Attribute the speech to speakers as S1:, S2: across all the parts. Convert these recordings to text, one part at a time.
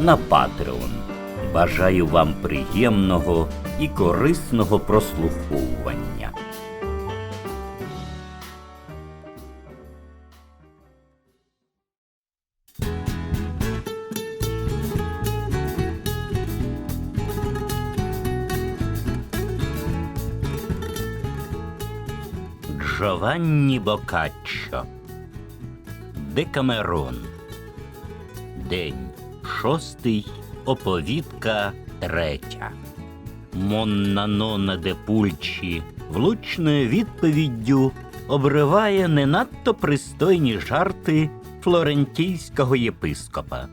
S1: на Patreon. Бажаю вам приємного і корисного прослуховування. Джованні Бокаччо Декамерон День шостий, оповідка третя. Монна Нона де Пульчі влучною відповіддю обриває не надто пристойні жарти флорентійського єпископа.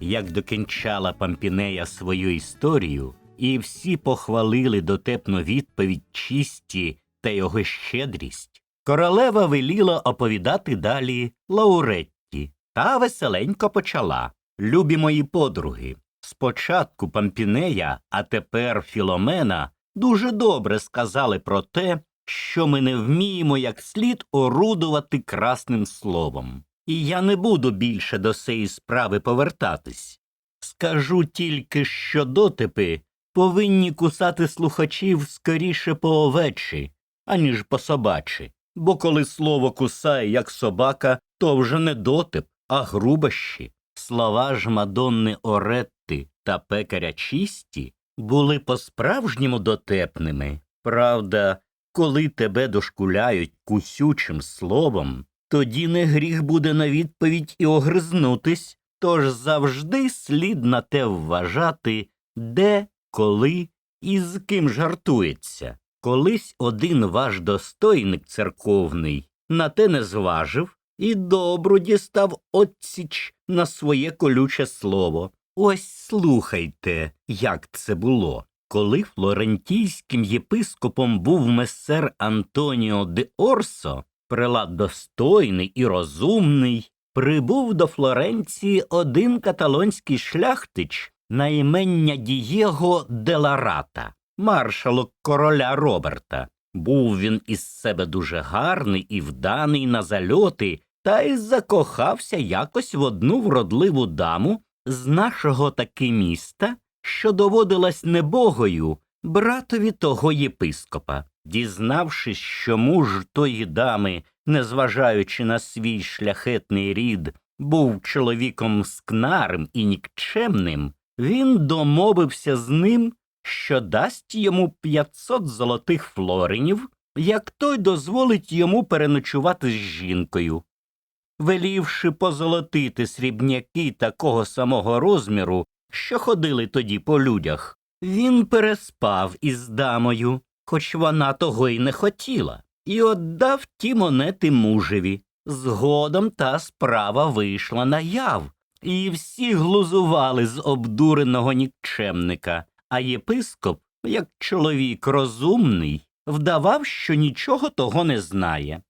S1: Як докінчала Пампінея свою історію, і всі похвалили дотепну відповідь чисті та його щедрість, королева веліла оповідати далі Лауретті, та веселенько почала. Любі мої подруги, спочатку Пампінея, а тепер Філомена дуже добре сказали про те, що ми не вміємо як слід орудувати красним словом. І я не буду більше до цієї справи повертатись. Скажу тільки, що дотипи повинні кусати слухачів скоріше по овечі, аніж по собачі, бо коли слово кусає, як собака, то вже не дотип, а грубощі. Слова ж Мадонни Оретти та пекаря чисті були по-справжньому дотепними. Правда, коли тебе дошкуляють кусючим словом, тоді не гріх буде на відповідь і огризнутись, тож завжди слід на те вважати, де, коли і з ким жартується. Колись один ваш достойник церковний на те не зважив, і добру дістав отсіч на своє колюче слово. Ось слухайте, як це було. Коли флорентійським єпископом був месер Антоніо де Орсо, прилад достойний і розумний, прибув до Флоренції один каталонський шляхтич на імення Дієго де Ларата, маршалок короля Роберта. Був він із себе дуже гарний і вданий на зальоти, та й закохався якось в одну вродливу даму з нашого таки міста, що доводилась небогою братові того єпископа. Дізнавшись, що муж тої дами, незважаючи на свій шляхетний рід, був чоловіком скнарим і нікчемним, він домовився з ним, що дасть йому 500 золотих флоринів, як той дозволить йому переночувати з жінкою велівши позолотити срібняки такого самого розміру, що ходили тоді по людях, він переспав із дамою, хоч вона того й не хотіла, і отдав ті монети мужеві. Згодом та справа вийшла на яв, і всі глузували з обдуреного нікчемника, а єпископ, як чоловік розумний, вдавав, що нічого того не знає.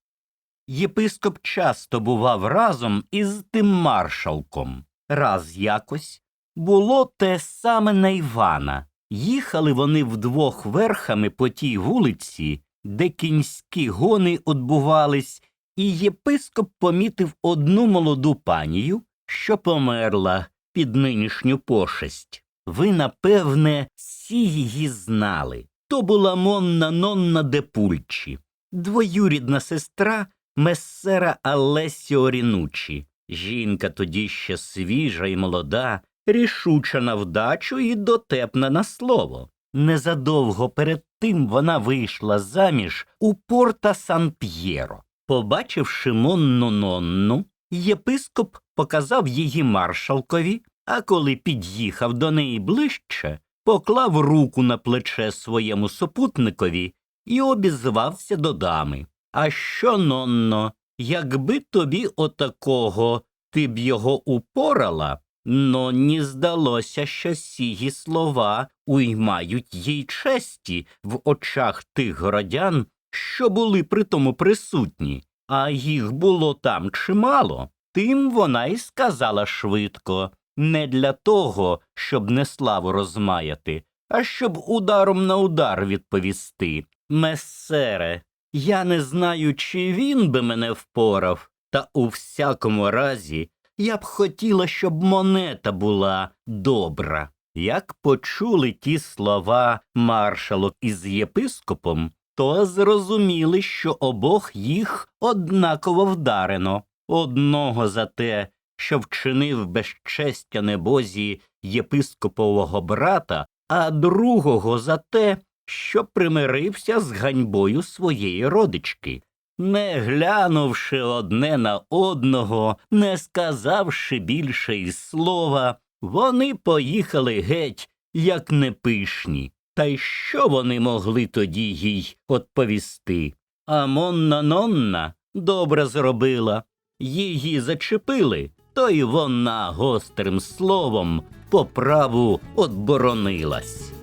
S1: Єпископ часто бував разом із тим маршалком. Раз якось було те саме на Івана. Їхали вони вдвох верхами по тій вулиці, де кінські гони odбувались, і єпископ помітив одну молоду панію, що померла під нинішню пошесть. Ви, напевне, всі її знали. То була Монна Нонна де Пульчі, двоюрідна сестра месера Алесіо Рінучі. Жінка тоді ще свіжа і молода, рішуча на вдачу і дотепна на слово. Незадовго перед тим вона вийшла заміж у порта Сан П'єро. Побачивши Монну Нонну, єпископ показав її маршалкові, а коли під'їхав до неї ближче, поклав руку на плече своєму супутникові і обізвався до дами. А що, нонно, якби тобі отакого ти б його упорала, Нонні здалося, що сії слова уймають їй честі в очах тих городян, що були при тому присутні, а їх було там чимало. Тим вона й сказала швидко, не для того, щоб не славу розмаяти, а щоб ударом на удар відповісти. Месере, я не знаю, чи він би мене впорав, та у всякому разі я б хотіла, щоб монета була добра. Як почули ті слова маршалок із єпископом, то зрозуміли, що обох їх однаково вдарено одного за те, що вчинив безчестя небозі єпископового брата, а другого за те, що примирився з ганьбою своєї родички. Не глянувши одне на одного, не сказавши більше й слова, вони поїхали геть, як непишні. Та й що вони могли тоді їй відповісти? А Монна Нонна добре зробила. Її зачепили, то й вона гострим словом по праву отборонилась.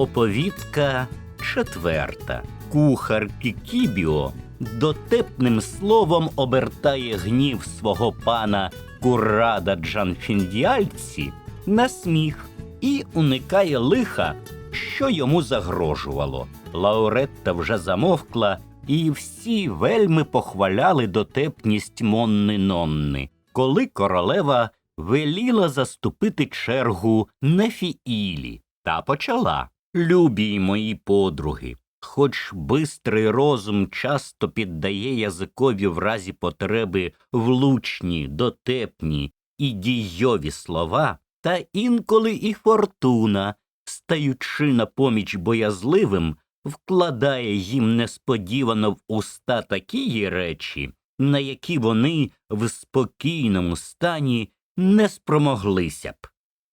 S1: Оповідка четверта. Кухар Кікібіо дотепним словом обертає гнів свого пана Курада Джанфіндіальці на сміх і уникає лиха, що йому загрожувало. Лауретта вже замовкла, і всі вельми похваляли дотепність Монни Нонни, коли королева веліла заступити чергу Нефіілі та почала. Любі мої подруги, хоч бистрий розум часто піддає язикові в разі потреби влучні, дотепні і дійові слова, та інколи і фортуна, стаючи на поміч боязливим, вкладає їм несподівано в уста такі речі, на які вони в спокійному стані не спромоглися б.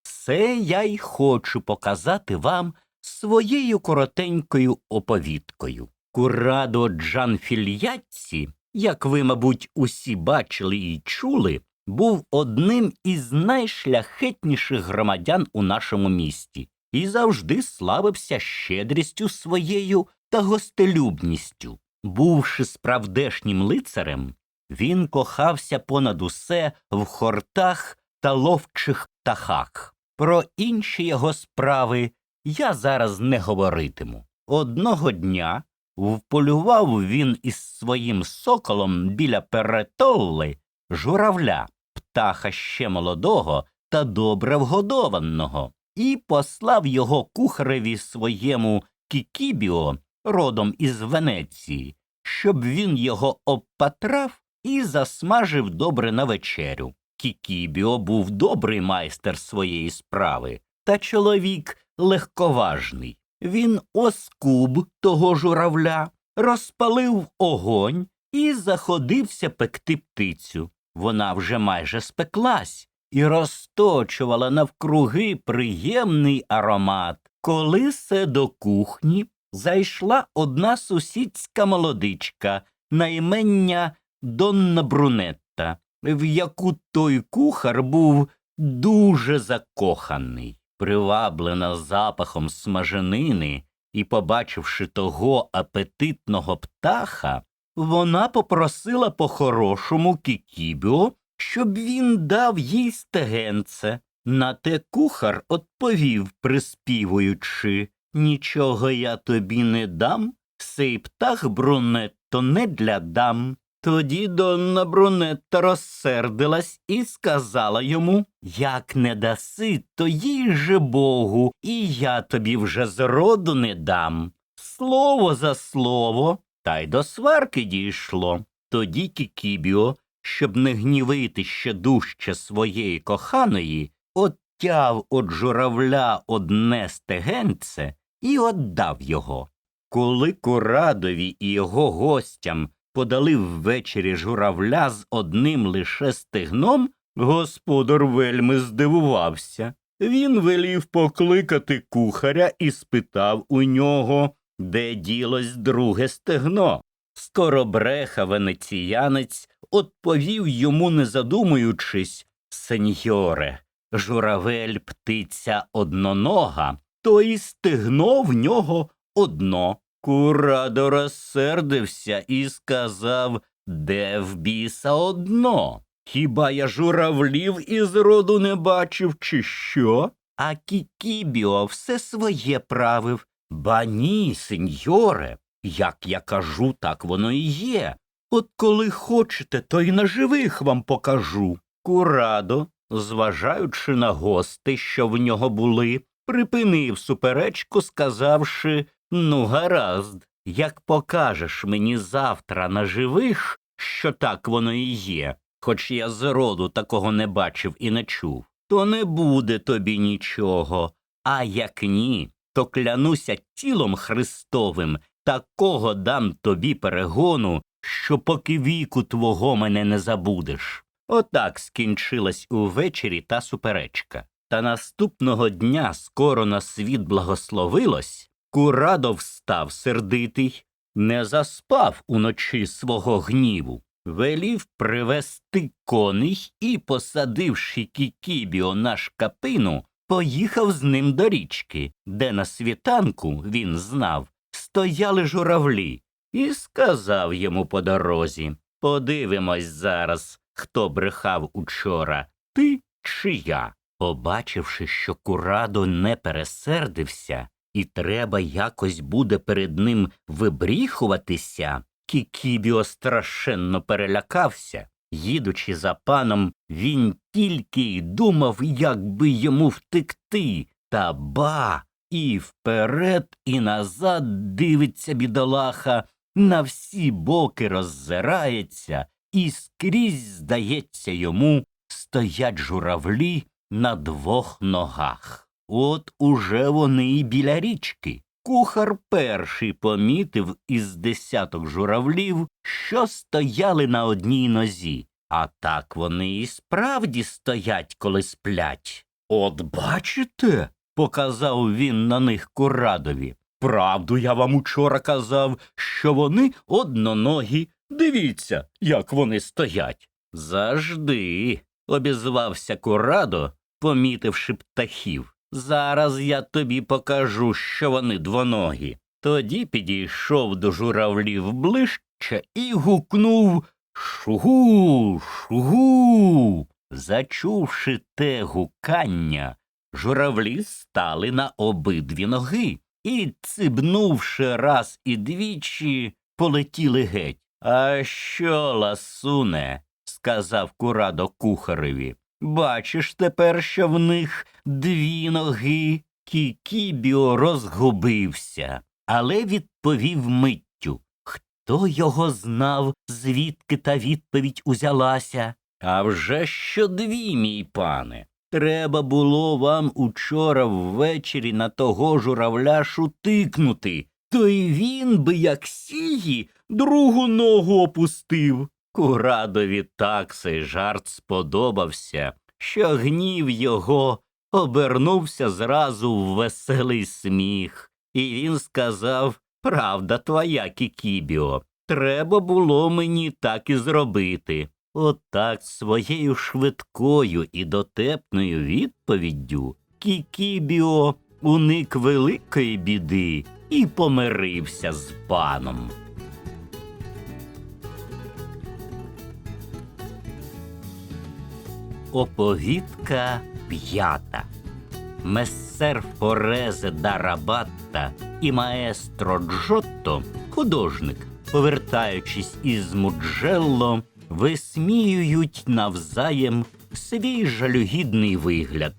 S1: Це я й хочу показати вам своєю коротенькою оповідкою. Курадо Джанфільятці, як ви, мабуть, усі бачили і чули, був одним із найшляхетніших громадян у нашому місті і завжди славився щедрістю своєю та гостелюбністю. Бувши справдешнім лицарем, він кохався понад усе в хортах та ловчих птахах. Про інші його справи я зараз не говоритиму. Одного дня вполював він із своїм соколом біля перетолли журавля, птаха ще молодого та добре вгодованого, і послав його кухареві своєму Кікібіо, родом із Венеції, щоб він його обпатрав і засмажив добре на вечерю. Кікібіо був добрий майстер своєї справи, та чоловік легковажний. Він оскуб того журавля, розпалив огонь і заходився пекти птицю. Вона вже майже спеклась і розточувала навкруги приємний аромат. Коли се до кухні зайшла одна сусідська молодичка на імення Донна Брунетта, в яку той кухар був дуже закоханий. Приваблена запахом смаженини і, побачивши того апетитного птаха, вона попросила по-хорошому Кікібіо, щоб він дав їй стегенце. На те кухар відповів, приспівуючи Нічого я тобі не дам, сей птах брунетто не для дам. Тоді Донна Брунетта розсердилась і сказала йому Як не даси, то їй же Богу, і я тобі вже зроду не дам. Слово за слово, та й до сварки дійшло. Тоді Кікібіо, щоб не гнівити ще дужче своєї коханої, оттяв од журавля одне стегенце і отдав його. Коли Курадові і його гостям подали ввечері журавля з одним лише стегном, господар вельми здивувався. Він велів покликати кухаря і спитав у нього, де ділось друге стегно. Скоробреха венеціянець отповів йому, не задумуючись, Сеньоре, журавель птиця однонога, то і стегно в нього одно. Курадо розсердився і сказав, де в біса одно. Хіба я журавлів із роду не бачив, чи що? А Кікібіо все своє правив. Ба ні, сеньоре, як я кажу, так воно і є. От коли хочете, то й на живих вам покажу. Курадо, зважаючи на гости, що в нього були, припинив суперечку, сказавши Ну, гаразд, як покажеш мені завтра на живих, що так воно і є, хоч я зроду такого не бачив і не чув, то не буде тобі нічого. А як ні, то клянуся тілом Христовим, такого дам тобі перегону, що поки віку твого мене не забудеш. Отак скінчилась увечері та суперечка. Та наступного дня скоро на світ благословилось, Курадо встав сердитий, не заспав уночі свого гніву, велів привести коней і, посадивши Кікібіо на шкапину, поїхав з ним до річки, де на світанку, він знав, стояли журавлі, і сказав йому по дорозі Подивимось зараз, хто брехав учора, ти чи я. Побачивши, що Курадо не пересердився, і треба якось буде перед ним вибріхуватися, Кікібіо страшенно перелякався. Їдучи за паном, він тільки й думав, як би йому втекти, та ба, і вперед, і назад дивиться бідолаха, на всі боки роззирається, і скрізь, здається йому, стоять журавлі на двох ногах. От уже вони й біля річки. Кухар перший помітив із десяток журавлів, що стояли на одній нозі, а так вони і справді стоять, коли сплять. От бачите, показав він на них Курадові. Правду я вам учора казав, що вони одноногі. Дивіться, як вони стоять. Завжди, обізвався Курадо, помітивши птахів. Зараз я тобі покажу, що вони двоногі. Тоді підійшов до журавлів ближче і гукнув Шугу, шугу. Зачувши те гукання, журавлі стали на обидві ноги і, цибнувши раз і двічі, полетіли геть. А що, ласуне? сказав Курадо кухареві. Бачиш тепер, що в них дві ноги. Кікібіо розгубився, але відповів миттю. Хто його знав, звідки та відповідь узялася? А вже що дві, мій пане. Треба було вам учора ввечері на того журавля шутикнути, то й він би, як сії, другу ногу опустив. Курадові так цей жарт сподобався, що гнів його обернувся зразу в веселий сміх, і він сказав Правда твоя, Кікібіо, треба було мені так і зробити. Отак своєю швидкою і дотепною відповіддю Кікібіо уник великої біди і помирився з паном. Оповідка п'ята. Мессер Форезе да Рабатта і маестро Джотто, художник, повертаючись із Муджелло, висміюють навзаєм свій жалюгідний вигляд.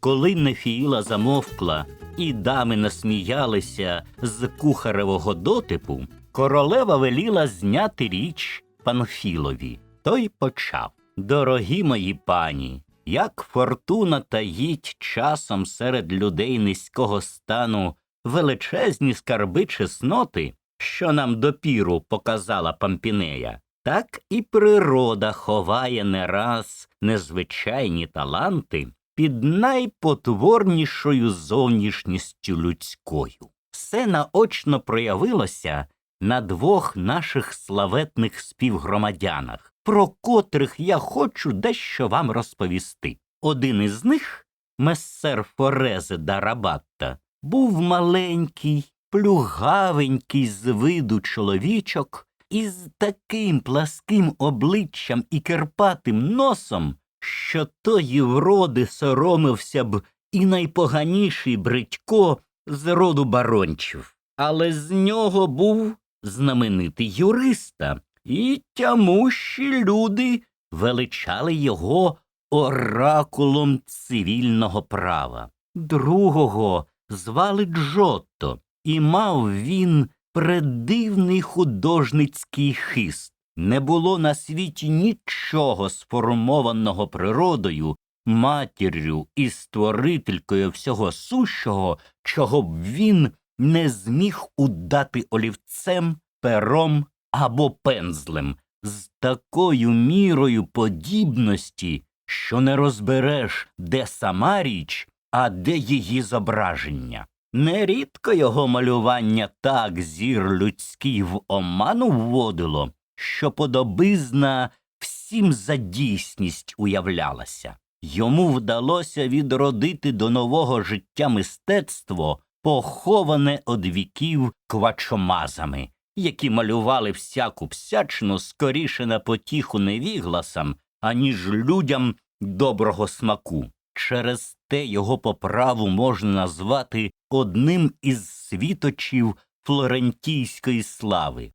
S1: Коли Нефіїла замовкла і дами насміялися з кухаревого дотипу, королева веліла зняти річ Панфілові. Той почав. Дорогі мої пані, як фортуна таїть часом серед людей низького стану величезні скарби чесноти, що нам допіру показала Пампінея, так і природа ховає не раз незвичайні таланти під найпотворнішою зовнішністю людською. Все наочно проявилося на двох наших славетних співгромадянах, про котрих я хочу дещо вам розповісти. Один із них, месер Форезе да Рабатта, був маленький, плюгавенький з виду чоловічок із таким пласким обличчям і керпатим носом, що тої вроди соромився б і найпоганіший бридько з роду барончів. Але з нього був знаменитий юриста, і тямущі люди величали його оракулом цивільного права. Другого звали Джотто, і мав він предивний художницький хист. Не було на світі нічого сформованого природою, матір'ю і створителькою всього сущого, чого б він не зміг удати олівцем, пером або пензлем з такою мірою подібності, що не розбереш, де сама річ, а де її зображення. Нерідко його малювання так зір людський в оману вводило, що подобизна всім за дійсність уявлялася. Йому вдалося відродити до нового життя мистецтво, поховане од віків квачомазами, які малювали всяку псячну скоріше на потіху невігласам, аніж людям доброго смаку. Через те його по праву можна назвати одним із світочів флорентійської слави.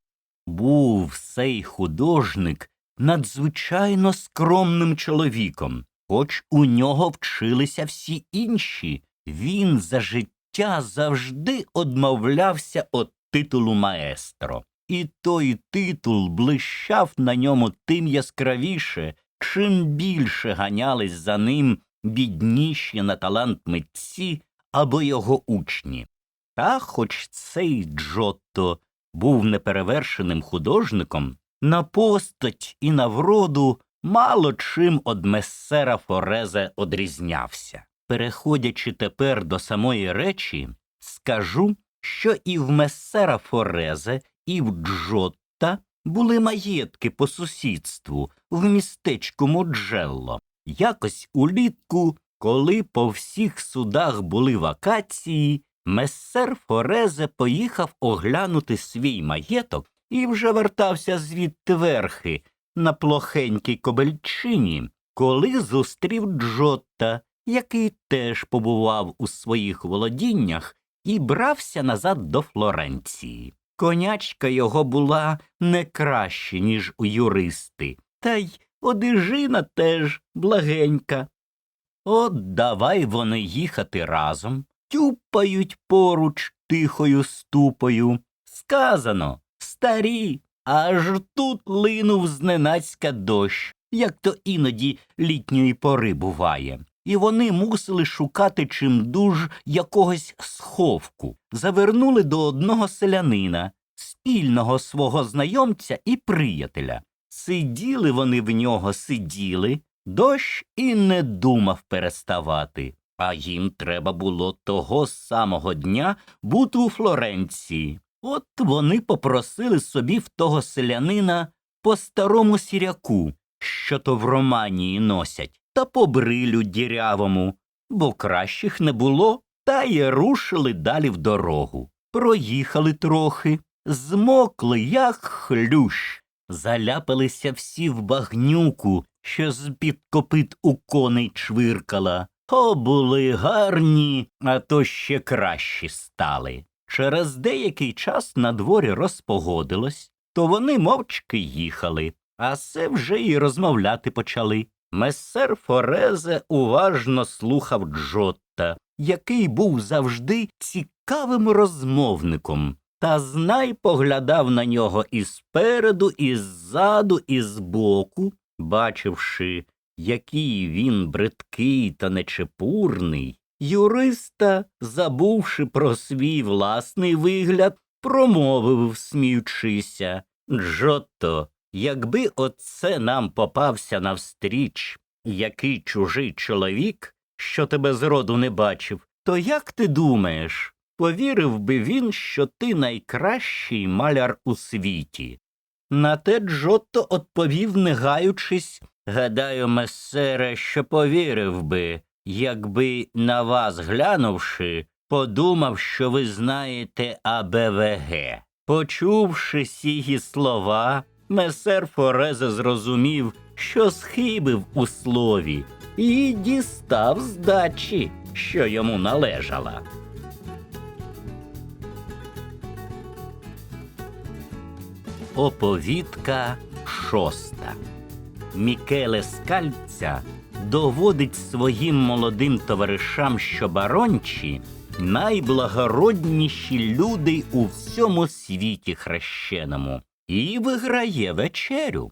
S1: Був сей художник надзвичайно скромним чоловіком, хоч у нього вчилися всі інші. Він за життя завжди одмовлявся від титулу маестро, і той титул блищав на ньому тим яскравіше, чим більше ганялись за ним бідніші на талант митці або його учні. Та хоч цей Джотто був неперевершеним художником, на постать і на вроду мало чим од месера Форезе одрізнявся. Переходячи тепер до самої речі, скажу, що і в месера Форезе, і в Джотта були маєтки по сусідству в містечку Моджелло. Якось улітку, коли по всіх судах були вакації, месер Форезе поїхав оглянути свій маєток і вже вертався звідти верхи на плохенькій кобельчині, коли зустрів Джотта, який теж побував у своїх володіннях і брався назад до Флоренції. Конячка його була не краще, ніж у юристи, та й одежина теж благенька. От давай вони їхати разом, тюпають поруч тихою ступою. Сказано старі, аж тут линув зненацька дощ, як то іноді літньої пори буває. І вони мусили шукати чимдуж якогось сховку. Завернули до одного селянина, спільного свого знайомця і приятеля. Сиділи вони в нього, сиділи, дощ і не думав переставати. А їм треба було того самого дня бути у Флоренції. От вони попросили собі в того селянина по старому сіряку, що то в Романії носять, та по брилю дірявому, бо кращих не було, та й рушили далі в дорогу. Проїхали трохи, змокли, як хлющ, заляпалися всі в багнюку, що з-під копит у коней чвиркала. О, були гарні, а то ще кращі стали. Через деякий час на дворі розпогодилось, то вони мовчки їхали, а се вже й розмовляти почали. Месер Форезе уважно слухав Джотта, який був завжди цікавим розмовником, та знай поглядав на нього і спереду, і ззаду, і збоку, бачивши, який він бридкий та нечепурний, юриста, забувши про свій власний вигляд, промовив, сміючися. Джотто, якби оце нам попався навстріч який чужий чоловік, що тебе зроду не бачив, то як ти думаєш, повірив би він, що ти найкращий маляр у світі. На те Джотто відповів, не гаючись, гадаю, месере, що повірив би, якби на вас глянувши, подумав, що ви знаєте АБВГ. Почувши сії слова, месер Форезе зрозумів, що схибив у слові, і дістав здачі, що йому належала. Оповідка шоста. Мікеле Скальця доводить своїм молодим товаришам, що барончі найблагородніші люди у всьому світі хрещеному, і виграє вечерю.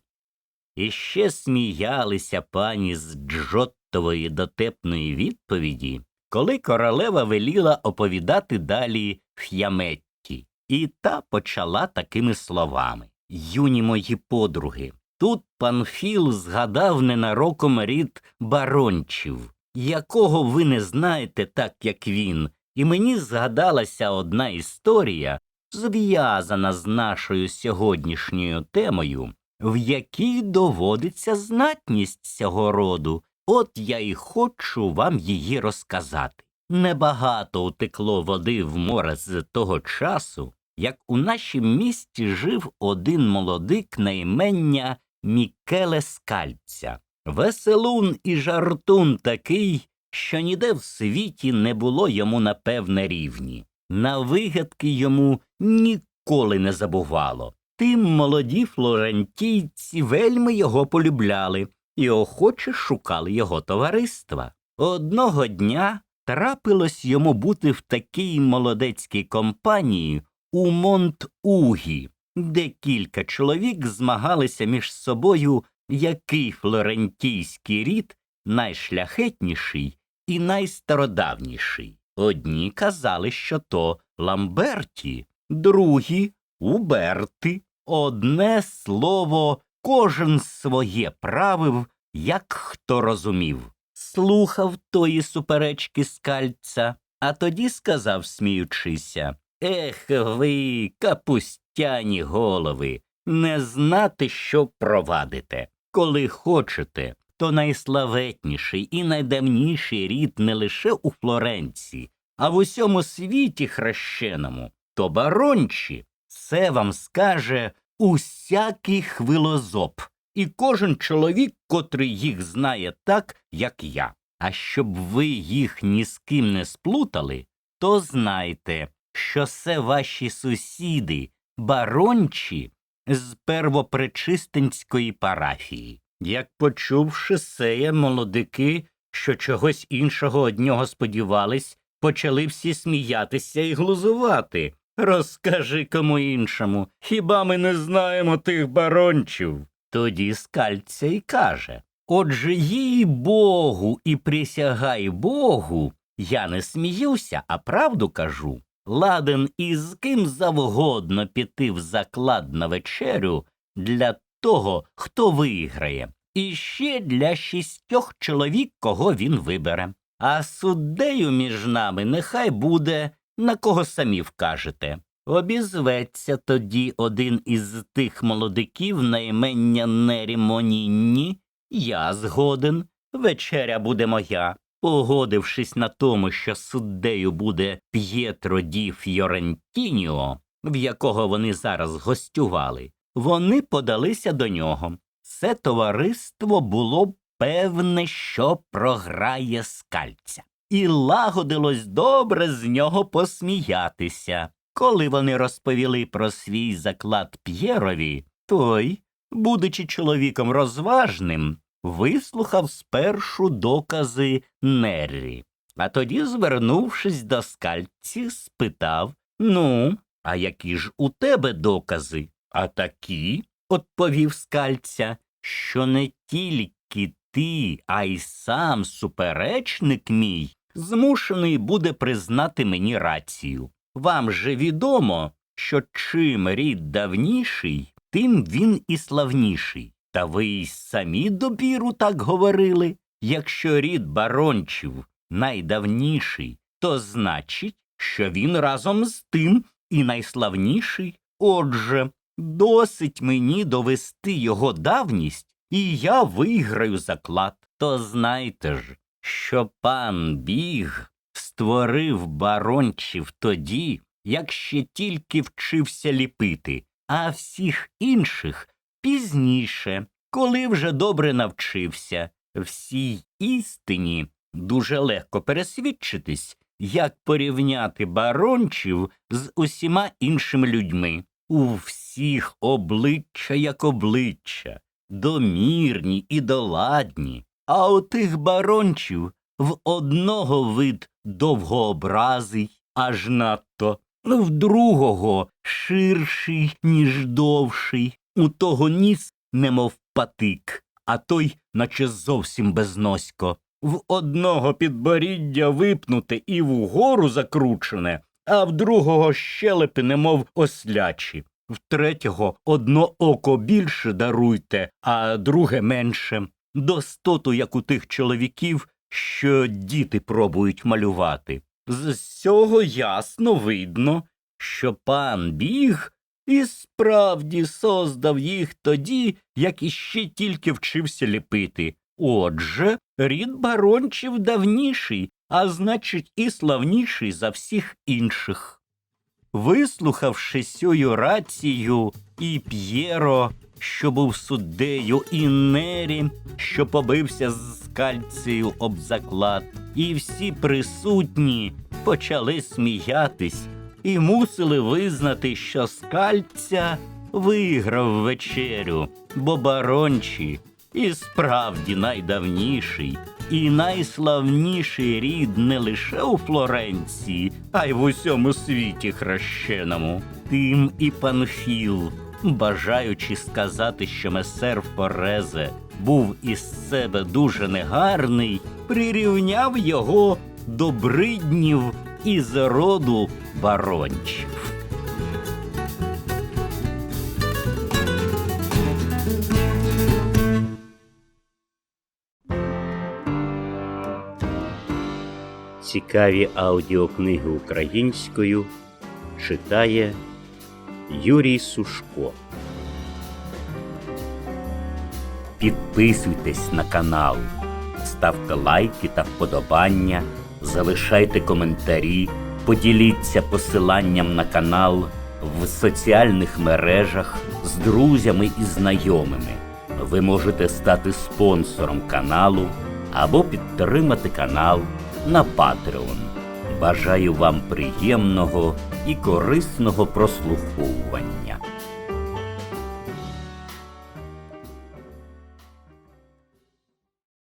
S1: І ще сміялися пані з Джоттової дотепної відповіді, коли королева веліла оповідати далі Ф'яметті, і та почала такими словами. Юні мої подруги, тут пан Філ згадав ненароком рід барончів, якого ви не знаєте так, як він, і мені згадалася одна історія, зв'язана з нашою сьогоднішньою темою, в якій доводиться знатність цього роду. От я і хочу вам її розказати. Небагато утекло води в море з того часу, як у нашім місті жив один молодик на імення Мікеле Скальця. Веселун і жартун такий, що ніде в світі не було йому на певне рівні. На вигадки йому ніколи не забувало. Тим молоді флорентійці вельми його полюбляли і охоче шукали його товариства. Одного дня трапилось йому бути в такій молодецькій компанії у Монт-Угі, де кілька чоловік змагалися між собою, який флорентійський рід найшляхетніший і найстародавніший. Одні казали, що то Ламберті, другі Уберти. Одне слово, кожен своє правив, як хто розумів. Слухав тої суперечки скальця, а тоді сказав, сміючися Ех ви, капустяні голови, не знати, що провадите. Коли хочете, то найславетніший і найдавніший рід не лише у Флоренції, а в усьому світі хрещеному, то барончі, це вам скаже усякий хвилозоп, і кожен чоловік, котрий їх знає так, як я. А щоб ви їх ні з ким не сплутали, то знайте, що це ваші сусіди, барончі з первопречистинської парафії. Як почувши сеє, молодики, що чогось іншого од нього сподівались, почали всі сміятися і глузувати. Розкажи кому іншому, хіба ми не знаємо тих барончів? Тоді скальця й каже Отже, їй Богу і присягай Богу, я не сміюся, а правду кажу. Ладен із ким завгодно піти в заклад на вечерю для того, хто виграє, і ще для шістьох чоловік, кого він вибере. А суддею між нами нехай буде, на кого самі вкажете. Обізветься тоді один із тих молодиків на імення Нері Монінні, я згоден, вечеря буде моя. Погодившись на тому, що суддею буде П'єтро ді Фьорентініо, в якого вони зараз гостювали, вони подалися до нього. Це товариство було певне, що програє скальця, і лагодилось добре з нього посміятися. Коли вони розповіли про свій заклад П'єрові, той, будучи чоловіком розважним, вислухав спершу докази Неррі, а тоді, звернувшись до скальці, спитав Ну, а які ж у тебе докази? А такі, відповів скальця, що не тільки ти, а й сам суперечник мій змушений буде признати мені рацію. Вам же відомо, що чим рід давніший, тим він і славніший. Та ви й самі допіру так говорили. Якщо рід барончів найдавніший, то значить, що він разом з тим і найславніший. Отже, досить мені довести його давність, і я виграю заклад. То знайте ж, що пан біг створив барончів тоді, як ще тільки вчився ліпити, а всіх інших пізніше, коли вже добре навчився. Всій істині дуже легко пересвідчитись, як порівняти барончів з усіма іншими людьми. У всіх обличчя як обличчя, домірні і доладні, а у тих барончів в одного вид довгообразий, аж надто, в другого ширший, ніж довший, у того ніс, немов патик, а той, наче зовсім безносько. В одного підборіддя випнуте і вгору закручене, а в другого щелепи, немов ослячі. В третього одно око більше даруйте, а друге менше. Достоту, як у тих чоловіків, що діти пробують малювати. З цього ясно видно, що пан біг і справді создав їх тоді, як іще тільки вчився ліпити. Отже, рід барончів давніший, а значить, і славніший за всіх інших. Вислухавши сю рацію, і П'єро, що був суддею, і Нері, що побився з скальцею об заклад, і всі присутні почали сміятись і мусили визнати, що скальця виграв вечерю, бо барончі і справді найдавніший і найславніший рід не лише у Флоренції, а й в усьому світі хрещеному. Тим і Панфіл, бажаючи сказати, що месер Форезе був із себе дуже негарний, прирівняв його до бриднів із роду барончів. Цікаві аудіокниги українською читає Юрій Сушко. Підписуйтесь на канал, ставте лайки та вподобання, залишайте коментарі, поділіться посиланням на канал в соціальних мережах з друзями і знайомими. Ви можете стати спонсором каналу або підтримати канал на Patreon. Бажаю вам приємного і корисного прослуховування.